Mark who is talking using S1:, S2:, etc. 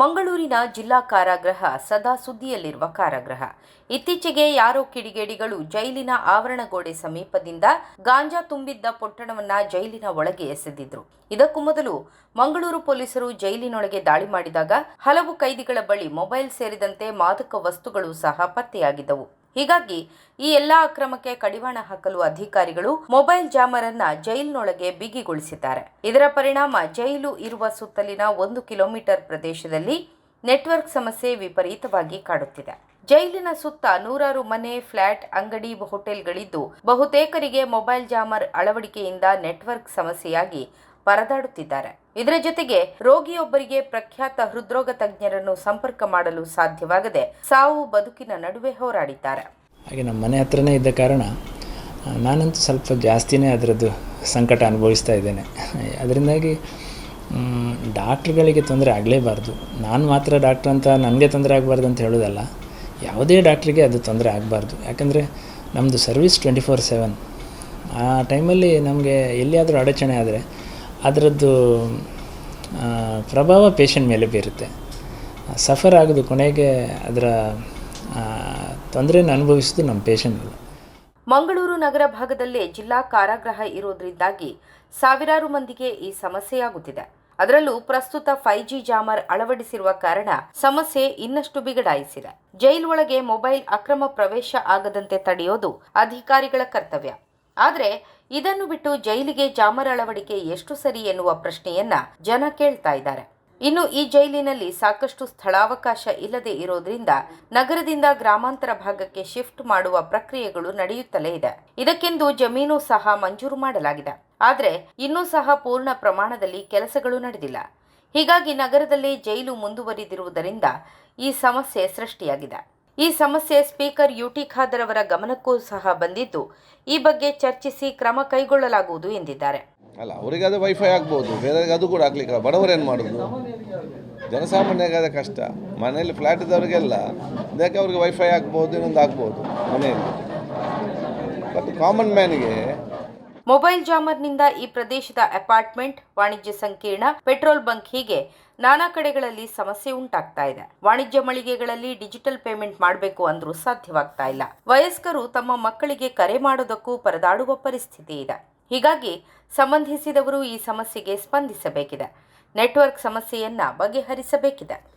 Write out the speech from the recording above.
S1: ಮಂಗಳೂರಿನ ಜಿಲ್ಲಾ ಕಾರಾಗೃಹ ಸದಾ ಸುದ್ದಿಯಲ್ಲಿರುವ ಕಾರಾಗೃಹ. ಇತ್ತೀಚೆಗೆ ಯಾರೋ ಕಿಡಿಗೇಡಿಗಳು ಜೈಲಿನ ಆವರಣಗೋಡೆ ಸಮೀಪದಿಂದ ಗಾಂಜಾ ತುಂಬಿದ್ದ ಪೊಟ್ಟಣವನ್ನ ಜೈಲಿನ ಒಳಗೆ ಎಸೆದಿದ್ರು. ಇದಕ್ಕೂ ಮೊದಲು ಮಂಗಳೂರು ಪೊಲೀಸರು ಜೈಲಿನೊಳಗೆ ದಾಳಿ ಮಾಡಿದಾಗ ಹಲವು ಕೈದಿಗಳ ಬಳಿ ಮೊಬೈಲ್ ಸೇರಿದಂತೆ ಮಾದಕ ವಸ್ತುಗಳು ಸಹ ಪತ್ತೆಯಾಗಿದ್ದವು. ಹೀಗಾಗಿ ಈ ಎಲ್ಲಾ ಅಕ್ರಮಕ್ಕೆ ಕಡಿವಾಣ ಹಾಕಲು ಅಧಿಕಾರಿಗಳು ಮೊಬೈಲ್ ಜಾಮರನ್ನ ಜೈಲಿನೊಳಗೆ ಬಿಗಿಗೊಳಿಸಿದ್ದಾರೆ. ಇದರ ಪರಿಣಾಮ ಜೈಲು ಇರುವ ಸುತ್ತಲಿನ ಒಂದು ಕಿಲೋಮೀಟರ್ ಪ್ರದೇಶದಲ್ಲಿ ನೆಟ್ವರ್ಕ್ ಸಮಸ್ಯೆ ವಿಪರೀತವಾಗಿ ಕಾಡುತ್ತಿದೆ. ಜೈಲಿನ ಸುತ್ತ ನೂರಾರು ಮನೆ, ಫ್ಲಾಟ್, ಅಂಗಡಿ, ಹೋಟೆಲ್ಗಳಿದ್ದು ಬಹುತೇಕರಿಗೆ ಮೊಬೈಲ್ ಜಾಮರ್ ಅಳವಡಿಕೆಯಿಂದ ನೆಟ್ವರ್ಕ್ ಸಮಸ್ಯೆಯಾಗಿ ಪರದಾಡುತ್ತಿದ್ದಾರೆ. ಇದರ ಜೊತೆಗೆ ರೋಗಿಯೊಬ್ಬರಿಗೆ ಪ್ರಖ್ಯಾತ ಹೃದ್ರೋಗ ತಜ್ಞರನ್ನು ಸಂಪರ್ಕ ಮಾಡಲು ಸಾಧ್ಯವಾಗದೆ ಸಾವು ಬದುಕಿನ ನಡುವೆ ಹೋರಾಡಿದ್ದಾರೆ.
S2: ಹಾಗೆ ನಮ್ಮ ಮನೆ ಹತ್ರನೇ ಇದ್ದ ಕಾರಣ ನಾನಂತೂ ಸ್ವಲ್ಪ ಜಾಸ್ತಿನೇ ಅದರದ್ದು ಸಂಕಟ ಅನುಭವಿಸ್ತಾ ಇದ್ದೇನೆ. ಅದರಿಂದಾಗಿ ಡಾಕ್ಟ್ರುಗಳಿಗೆ ತೊಂದರೆ ಆಗಲೇಬಾರ್ದು. ನಾನು ಮಾತ್ರ ಡಾಕ್ಟ್ರ್ ಅಂತ ನನಗೆ ತೊಂದರೆ ಆಗಬಾರ್ದು ಅಂತ ಹೇಳೋದಲ್ಲ, ಯಾವುದೇ ಡಾಕ್ಟ್ರಿಗೆ ಅದು ತೊಂದರೆ ಆಗಬಾರ್ದು. ಯಾಕಂದರೆ ನಮ್ಮದು ಸರ್ವಿಸ್ ಟ್ವೆಂಟಿ ಫೋರ್ ಸೆವೆನ್. ಆ ಟೈಮಲ್ಲಿ ನಮಗೆ ಎಲ್ಲಿಯಾದರೂ ಅಡಚಣೆ ಆದರೆ ಅದರದ್ದು ಪ್ರಭಾವ ಪೇಷಂಟ್ ಮೇಲೆ ಬೀರುತ್ತೆ. ಸಫರ್ ಆಗೋದು ಕೊನೆಗೆ ಅದರ ತೊಂದರೆಯನ್ನು ಅನುಭವಿಸೋದು ನಮ್ಮ ಪೇಷಂಟ್ಗಳು
S1: ಮಂಗಳೂರು ನಗರ ಭಾಗದಲ್ಲೇ ಜಿಲ್ಲಾ ಕಾರಾಗೃಹ ಇರೋದ್ರಿಂದಾಗಿ ಸಾವಿರಾರು ಮಂದಿಗೆ ಈ ಸಮಸ್ಯೆಯಾಗುತ್ತಿದೆ. ಅದರಲ್ಲೂ ಪ್ರಸ್ತುತ ಫೈವ್ ಜಿ ಜಾಮರ್ ಅಳವಡಿಸಿರುವ ಕಾರಣ ಸಮಸ್ಯೆ ಇನ್ನಷ್ಟು ಬಿಗಡಾಯಿಸಿದೆ. ಜೈಲ್ ಒಳಗೆ ಮೊಬೈಲ್ ಅಕ್ರಮ ಪ್ರವೇಶ ಆಗದಂತೆ ತಡೆಯೋದು ಅಧಿಕಾರಿಗಳ ಕರ್ತವ್ಯ. ಆದರೆ ಇದನ್ನು ಬಿಟ್ಟು ಜೈಲಿಗೆ ಜಾಮರ ಅಳವಡಿಕೆ ಎಷ್ಟು ಸರಿ ಎನ್ನುವ ಪ್ರಶ್ನೆಯನ್ನ ಜನ ಕೇಳ್ತಾ ಇದ್ದಾರೆ. ಇನ್ನು ಈ ಜೈಲಿನಲ್ಲಿ ಸಾಕಷ್ಟು ಸ್ಥಳಾವಕಾಶ ಇಲ್ಲದೆ ಇರೋದ್ರಿಂದ ನಗರದಿಂದ ಗ್ರಾಮಾಂತರ ಭಾಗಕ್ಕೆ ಶಿಫ್ಟ್ ಮಾಡುವ ಪ್ರಕ್ರಿಯೆಗಳು ನಡೆಯುತ್ತಲೇ ಇದೆ. ಇದಕ್ಕೆಂದು ಜಮೀನು ಸಹ ಮಂಜೂರು ಮಾಡಲಾಗಿದೆ. ಆದರೆ ಇನ್ನೂ ಸಹ ಪೂರ್ಣ ಪ್ರಮಾಣದಲ್ಲಿ ಕೆಲಸಗಳು ನಡೆದಿಲ್ಲ. ಹೀಗಾಗಿ ನಗರದಲ್ಲಿ ಜೈಲು ಮುಂದುವರಿದಿರುವುದರಿಂದ ಈ ಸಮಸ್ಯೆ ಸೃಷ್ಟಿಯಾಗಿದೆ. ಈ ಸಮಸ್ಯೆ ಸ್ಪೀಕರ್ ಯುಟಿ ಖಾದರ್ ಅವರ ಗಮನಕ್ಕೂ ಸಹ ಬಂದಿದ್ದು, ಈ ಬಗ್ಗೆ ಚರ್ಚಿಸಿ ಕ್ರಮ ಕೈಗೊಳ್ಳಲಾಗುವುದು ಎಂದಿದ್ದಾರೆ.
S3: ಅಲ್ಲ, ಅವರಿಗೆ ಅದು ವೈಫೈ ಆಗ್ಬೋದು ಬೇರೆ ಅದು ಕೂಡ ಆಗ್ಲಿಕ್ಕೆ ಬಡವರೇನು ಮಾಡೋದು? ಜನಸಾಮಾನ್ಯರಿಗೆ ಕಷ್ಟ. ಮನೆಯಲ್ಲಿ ಫ್ಲ್ಯಾಟ್ ಇದ್ದವರಿಗೆಲ್ಲ, ಇದಕ್ಕೆ ಅವ್ರಿಗೆ ವೈಫೈ ಆಗ್ಬೋದು, ಇನ್ನೊಂದು ಆಗ್ಬೋದು ಮನೆಯಲ್ಲಿ. ಬಟ್ ಕಾಮನ್ ಮ್ಯಾನಿಗೆ
S1: ಮೊಬೈಲ್ ಜಾಮರ್ನಿಂದ ಈ ಪ್ರದೇಶದ ಅಪಾರ್ಟ್ಮೆಂಟ್, ವಾಣಿಜ್ಯ ಸಂಕೀರ್ಣ, ಪೆಟ್ರೋಲ್ ಬಂಕ್ ಹೀಗೆ ನಾನಾ ಕಡೆಗಳಲ್ಲಿ ಸಮಸ್ಯೆ ಉಂಟಾಗ್ತಾ ಇದೆ. ವಾಣಿಜ್ಯ ಮಳಿಗೆಗಳಲ್ಲಿ ಡಿಜಿಟಲ್ ಪೇಮೆಂಟ್ ಮಾಡಬೇಕು ಅಂದ್ರೂ ಸಾಧ್ಯವಾಗ್ತಾ ಇಲ್ಲ. ವಯಸ್ಕರು ತಮ್ಮ ಮಕ್ಕಳಿಗೆ ಕರೆ ಮಾಡೋದಕ್ಕೂ ಪರದಾಡುವ ಪರಿಸ್ಥಿತಿ ಇದೆ. ಹೀಗಾಗಿ ಸಂಬಂಧಿಸಿದವರು ಈ ಸಮಸ್ಯೆಗೆ ಸ್ಪಂದಿಸಬೇಕಿದೆ. ನೆಟ್ವರ್ಕ್ ಸಮಸ್ಯೆಯನ್ನ ಬಗೆಹರಿಸಬೇಕಿದೆ.